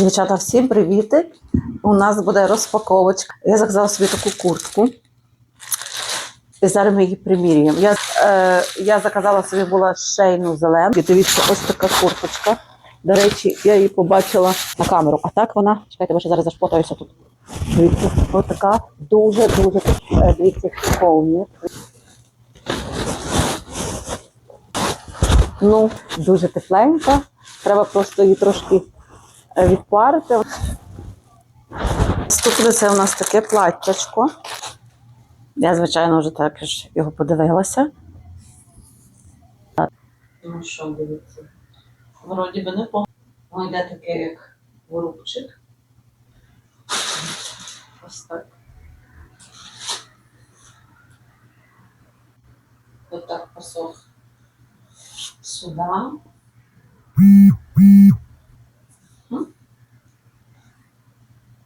Дівчата, всім привіти! У нас буде розпаковочка. Я заказала собі таку куртку. І зараз ми її примірюємо. Я, е, я заказала собі була шейну зелену. І Дивіться, ось така курточка. До речі, я її побачила на камеру. А так вона, чекайте, бо ще зараз зашпотаюся тут. Дивіться, ось така дуже-дуже е, дивіться, повні. Ну, дуже тепленька. Треба просто її трошки відпарити. Наступне це у нас таке платтячко. Я, звичайно, вже також його подивилася. Ну що, дивіться. Вроді би непогано. Воно йде таке, як ворубчик. Ось так. Ось так посох сюди.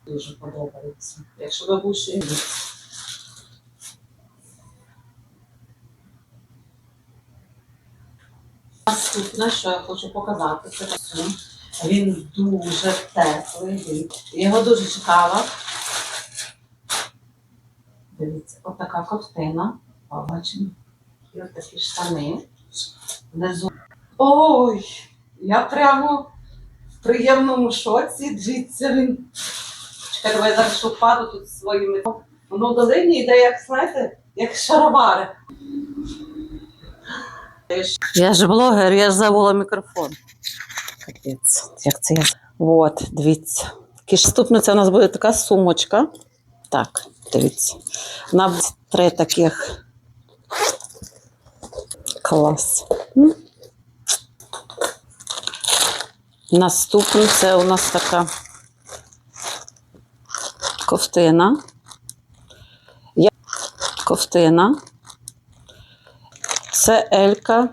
Дуже подобається. Якщо будете Наступне, що я хочу показати, це костюм. Він дуже теплий. Його дуже чекала. Дивіться, отака ковтина. Побачимо. І от такі штани. Внизу. Ой! Я прямо в приємному шоці. Дивіться, він. Давай я зараз впаду тут своїми. Воно в долині йде, як знаєте, як шаровари. Я ж блогер, я ж забула мікрофон. Капець, як це я. От, дивіться. Це у нас буде така сумочка. Так, дивіться. Буде три таких. Клас. Наступне це у нас така ковтина. Я... Ковтина. Це Елька.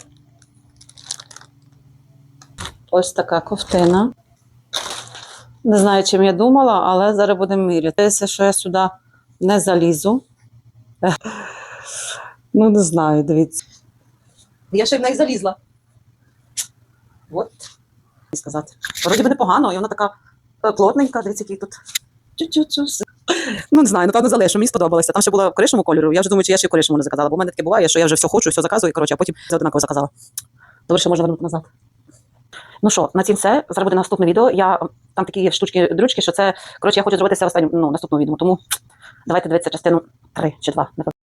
Ось така ковтина. Не знаю, чим я думала, але зараз будемо міряти. Здається, що я сюди не залізу. Ну, не знаю, дивіться. Я ще в неї залізла. От. І сказати. Вроді би непогано, і вона така е, плотненька, дивіться, який тут. Ну, не знаю, напевно, залишу. Мені сподобалося. Там ще була в кольору. Я вже думаю, чи я ще в коричневому не заказала, бо в мене таке буває, що я вже все хочу, все заказую, коротше, а потім все одинаково заказала. Добре, що можна вернути назад. Ну що, на цім все. Зараз буде наступне відео. Я там такі штучки дрючки, що це коротше, я хочу зробити все в ну, наступному відео. Тому давайте дивитися частину 3 чи 2, напевно.